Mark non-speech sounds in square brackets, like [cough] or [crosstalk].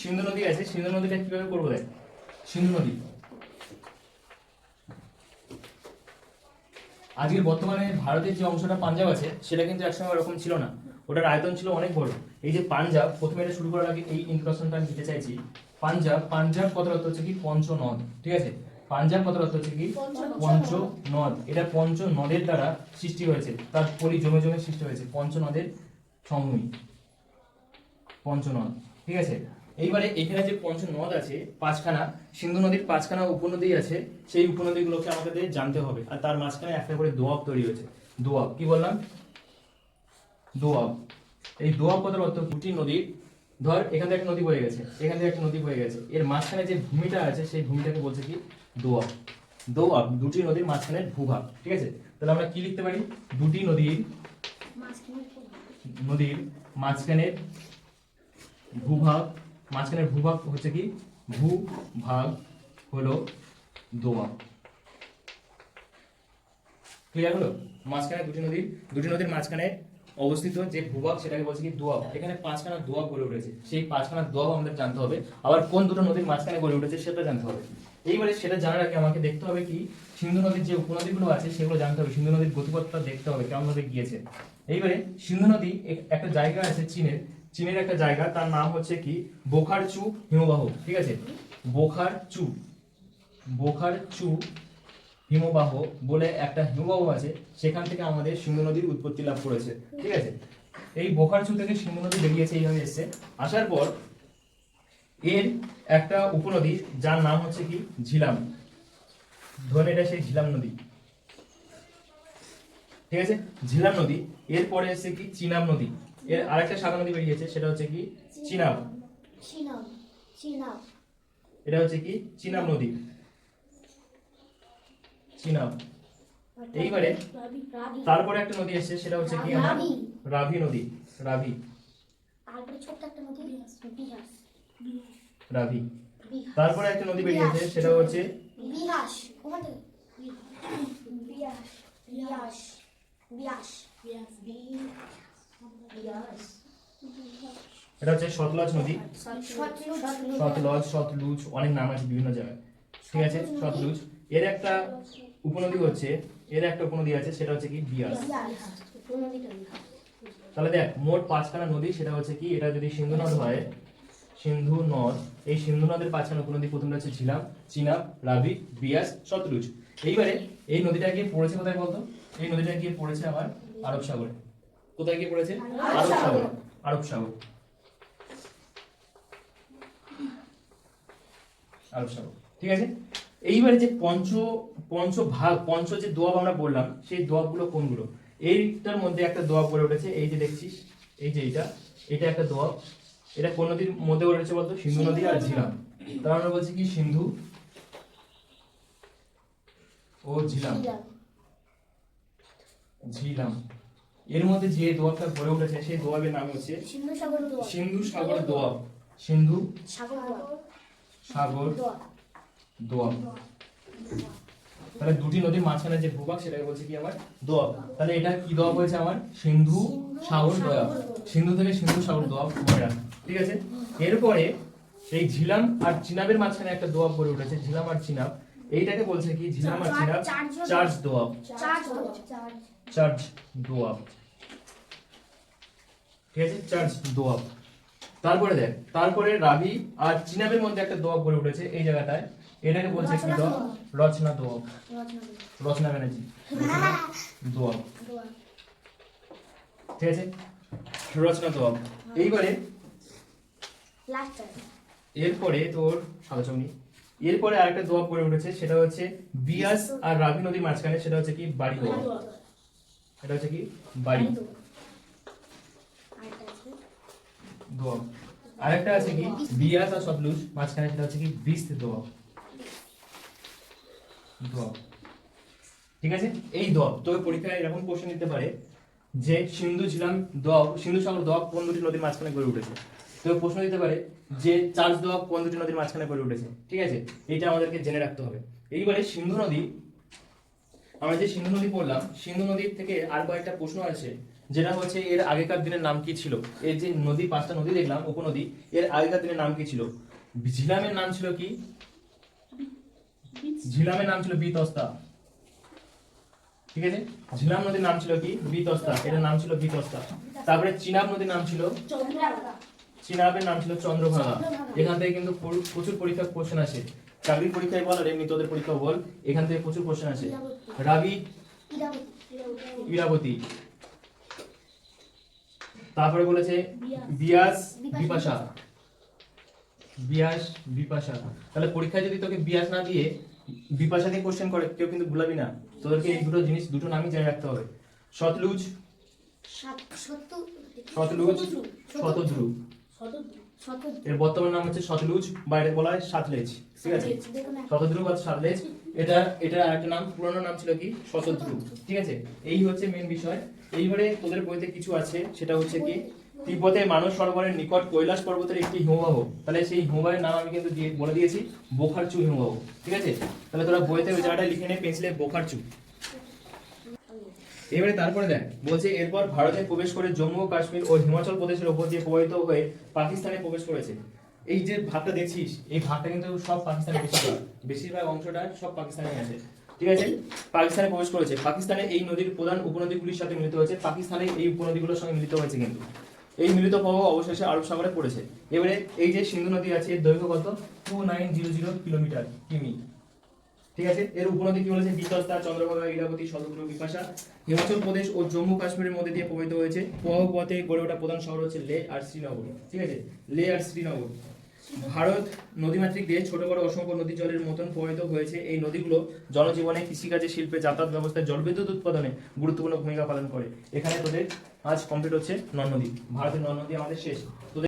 সিন্ধু নদী আছে সিন্ধু নদীটা কীভাবে করব দেখ? সিন্ধু নদী। আজকের বর্তমানে ভারতের যে অংশটা পাঞ্জাব আছে সেটা কিন্তু একসময় ওরকম ছিল না। ওটার আয়তন ছিল অনেক বড়। এই যে পাঞ্জাব প্রথমে এটা শুরু করার আগে এই ইনক্রশনটা আমি দিতে চাইছি। পাঞ্জাব পাঞ্জাব কত অর্থ হচ্ছে কি? পঞ্চ নদ ঠিক আছে? পাঞ্জাব কত অর্থ হচ্ছে কি? পঞ্চ নদ এটা পঞ্চ নদের দ্বারা সৃষ্টি হয়েছে। তার পরি জমে জমে সৃষ্টি হয়েছে। পঞ্চ নদের সমভূমি পঞ্চনদ ঠিক আছে? এইবারে এখানে যে পঞ্চ নদ আছে পাঁচখানা সিন্ধু নদীর পাঁচখানা উপনদী আছে সেই উপনদীগুলোকে আমাদের জানতে হবে। আর তার মাঝখানে একটা করে দোয়াব তৈরি হয়েছে। দোয়াব কি বললাম? দোয়াব। এই দোয়াব কথার অর্থ দুটি নদীর ধর এখান থেকে একটা নদী বয়ে গেছে এখান থেকে একটা নদী বয়ে গেছে। এর মাঝখানে যে ভূমিটা আছে সেই ভূমিটাকে বলছে কি? দোয়াব। দোয়াব দুটি নদীর মাঝখানে ভূভাগ ঠিক আছে? তাহলে আমরা কি লিখতে পারি? দুটি নদীর নদীর মাঝখানের ভূভাগ মাঝখানের ভূভাগ হচ্ছে কি? ভূ ভাগ হলো দোয়া। ক্লিয়ার হলো? মাঝখানে দুটি নদীর দুটি নদীর মাঝখানে অবস্থিত যে ভূভাগ, সেটাকে বলছে কি দোয়াব এখানে পাঁচখানা দোয়াব গড়ে উঠেছে। সেই পাঁচখানা দোয়াব আমাদের জানতে হবে। আবার কোন দুটো নদীর মাঝখানে গড়ে উঠেছে সেটা জানতে হবে। এইবারে সেটা জানার আগে আমাকে দেখতে হবে কি, সিন্ধু নদীর যে উপনদীগুলো আছে সেগুলো জানতে হবে। সিন্ধু নদীর গতিপথটা দেখতে হবে কেমন ভাবে গিয়েছে। এইবারে সিন্ধু নদী একটা জায়গা আছে চীনের চীনের একটা জায়গা, তার নাম হচ্ছে কি? বোখারচু হিমবাহ, ঠিক আছে? বোখারচু বোখারচু হিমবাহ বলে একটা হিমবাহ আছে, সেখান থেকে আমাদের সিন্ধু নদীর উৎপত্তি লাভ করেছে, ঠিক আছে? এই বোখার চু থেকে সিন্ধু নদী বেরিয়েছে, এইভাবে এসছে। আসার পর এর একটা উপনদী, যার নাম হচ্ছে কি? ঝিলাম। ধরুন এটা সেই ঝিলাম নদী। ঠিক আছে? ঝিলাম নদী। এরপরে এসে কি? চিনাব নদী। এর আরেকটা সাদা নদী বেরিয়েছে সেটা হচ্ছে কি? চিনাব। এটা হচ্ছে কি? চিনাব নদী। চিনাব। এইবারে তারপরে একটা নদী এসেছে সেটা হচ্ছে কি? আমার। রাভি নদী। রাভি। রাভি। তারপরে একটা নদী বেরিয়েছে সেটা হচ্ছে বিহাস এটা হচ্ছে সতলজ নদী। সতলুজ সতলজ অনেক নাম আছে বিভিন্ন জায়গায়। ঠিক আছে? সতলুজ। এর একটা উপনদী হচ্ছে এর একটা উপনদী আছে সেটা হচ্ছে কি বিয়াস। তাহলে দেখ মোট পাঁচখানা নদী সেটা হচ্ছে কি এটা যদি সিন্ধু নদ হয় সিন্ধু নদ এই সিন্ধু নদের পাঁচখানা উপনদী প্রথমটা হচ্ছে ঝিলাম চিনাব রাবি বিয়াস সতলুজ। এইবারে এই নদীটা গিয়ে পড়েছে কোথায় বলতো? এই নদীটা গিয়ে পড়েছে আমার আরব সাগরে। কোথায় গিয়ে পড়েছে? আরব সাগর। আরব সাগর। আরব সাগর। ঠিক আছে? এইবারে যে পঞ্চ পঞ্চ ভাগ পঞ্চ যে দোয়াব আমরা বললাম সেই দোয়াবগুলো কোনগুলো? এইটার মধ্যে একটা দোয়াব গড়ে উঠেছে এই যে দেখছিস এই যে এইটা এটা একটা দোয়াব। এটা কোন নদীর মধ্যে গড়ে উঠেছে বলতো? সিন্ধু নদী আর ঝিলাম। তার আমরা বলছি কি সিন্ধু ও ঝিলাম। ঝিলাম। এর মধ্যে যে দোয়াবটা গড়ে উঠেছে সেই দোয়াবের নাম হচ্ছে সিন্ধু সাগর দোয়া। সিন্ধু সাগর দোয়াব সিন্ধু সাগর দোয়া। দোয়াব তাহলে দুটি নদীর মাঝখানে যে ভূভাগ সেটাকে বলছে কি আমার দোয়াব তাহলে এটা কি দোয়াব হয়েছে আমার সিন্ধু সাগর দোয়াব সিন্ধু থেকে সিন্ধু সাগর দোয়াব ময়রা। ঠিক আছে? এরপরে এই ঝিলাম আর চিনাবের মাঝখানে একটা দোয়াব গড়ে উঠেছে ঝিলাম আর চিনাব। এইটাকে বলছে কি? ঝিলাম আর চিনাব charge doab charge charge charge doab ঠিক আছে? চার্জ দোয়াব তারপরে দেখ তারপরে রাবি আর চিনাবের মধ্যে একটা দোয়াব গড়ে উঠেছে এই জায়গাটায়। এটাকে বলছে কি দোয়াব রচনা দোয়াব রচনা ব্যানার্জি। [laughs] দোয়াব দোয়া ঠিক আছে? রচনা দোয়াব এইবারে এরপরে তোর সাদা চৌনি এরপরে আরেকটা দোয়াব গড়ে উঠেছে সেটা হচ্ছে বিয়াস আর রাবি নদীর মাঝখানে সেটা হচ্ছে কি? বাড়ি দোয়াব এটা হচ্ছে কি? বাড়ি। দোয়াব আরেকটা আছে কি? বিয়াস আর সতলুজ মাঝখানে সেটা হচ্ছে কি? বিস্ত দোয়াব দোয়াব ঠিক আছে? এই দোয়াব তোকে পরীক্ষায় এরকম কোশ্চেন দিতে পারে যে সিন্ধু ঝিলাম দোয়াব সিন্ধু সাগর দোয়াব কোন দুটি নদীর মাঝখানে গড়ে উঠেছে? তোকে প্রশ্ন দিতে পারে যে চার্জ দোয়াব কোন দুটি নদীর মাঝখানে গড়ে উঠেছে? ঠিক আছে? এটা আমাদেরকে জেনে রাখতে হবে। এইবারে সিন্ধু নদী আমরা যে সিন্ধু নদী পড়লাম, সিন্ধু নদীর থেকে আর কয়েকটা প্রশ্ন আছে যেটা হচ্ছে এর আগেকার দিনের নাম কি ছিল? এর যে নদী, পাঁচটা নদী দেখলাম, উপনদী, এর আগেকার দিনের নাম কি ছিল? ঝিলামের নাম ছিল কি? ঝিলামের নাম ছিল বিতস্তা। ঠিক আছে? ঝিলাম নদীর নাম ছিল কি? বিতস্তা। এটার নাম ছিল বিতস্তা। তারপরে চিনাব নদীর নাম ছিল? চিনাবের নাম ছিল চন্দ্রভাগা। এখান থেকে কিন্তু প্রচুর পরীক্ষা কোশ্চেন আসে। চাকরির পরীক্ষায় বল আর এমনি তোদের পরীক্ষা বল এখান থেকে প্রচুর কোশ্চেন আসে। রাবি ইরাবতী। তারপরে বলেছে বিয়াস বিপাশা। বিয়াস বিপাশা। তাহলে পরীক্ষায় যদি তোকে বিয়াস না দিয়ে বিপাশা দিয়ে কোশ্চেন করে কেউ কিন্তু ভুলাবি না। তোদেরকে এই দুটো জিনিস দুটো নামই জেনে রাখতে হবে। সতলুজ। সতলুজ। শতদ্রু এর বর্তমান নাম হচ্ছে সতলুজ বাইরে বলা হয় সাতলেজ ঠিক আছে? দেখুন শতদ্রু বা সাতলেজ এটা এটা আরেকটা নাম পুরনো নাম ছিল কি? শতদ্রু ঠিক আছে? এই হচ্ছে মেন বিষয়। এইবারে তোদের বইতে কিছু আছে সেটা হচ্ছে কি? তিব্বতে মানস সরোবরের নিকট কৈলাস পর্বতের একটি হিমবাহ। তাহলে সেই হিমবাহের নাম আমি কিন্তু দিয়ে বলে দিয়েছি বোখারচু হিমবাহ ঠিক আছে? তাহলে তোরা বইতে ওই জায়গাটা লিখে নে পেন্সিলে বোখারচু। এবারে তারপরে দেখ, বলছে এরপর ভারতে প্রবেশ করে জম্মু ও কাশ্মীর ও হিমাচল প্রদেশের ওপর দিয়ে প্রবাহিত হয়ে পাকিস্তানে প্রবেশ করেছে। এই যে ভাগটা দেখছিস, এই ভাগটা কিন্তু সব পাকিস্তানে বেশিরভাগ বেশিরভাগ অংশটা সব পাকিস্তানে আছে। ঠিক আছে? পাকিস্তানে প্রবেশ করেছে। পাকিস্তানে এই নদীর প্রধান উপনদীগুলির সাথে মিলিত হয়েছে। পাকিস্তানে এই উপনদীগুলোর সঙ্গে মিলিত হয়েছে কিন্তু। এই মিলিত প্রবাহ অবশেষে আরব সাগরে পড়েছে। এবারে এই যে সিন্ধু নদী আছে দৈর্ঘ্য কত? Two nine zero zero kilometre কিমি। ঠিক আছে? এর উপনদী কি বলেছে? বিতস্তা চন্দ্রভাগা ইরাবতী শতদ্রু বিপাশা। হিমাচল প্রদেশ ও জম্মু কাশ্মীরের মধ্যে দিয়ে প্রবাহিত হয়েছে। পথে গড়ে ওঠা প্রধান শহর হচ্ছে লে আর শ্রীনগর। ঠিক আছে? লে আর শ্রীনগর। ভারত নদীমাতৃক দেশ ছোট বড় অসংখ্য নদী জলের মতন প্রবাহিত হয়েছে। এই নদীগুলো জনজীবনে কৃষিকাজে, শিল্পে, যাতায়াত ব্যবস্থায় জলবিদ্যুৎ উৎপাদনে গুরুত্বপূর্ণ ভূমিকা পালন করে। এখানে তোদের আজ কমপ্লিট হচ্ছে নন নদী। ভারতের নন নদী আমাদের শেষ। তোদের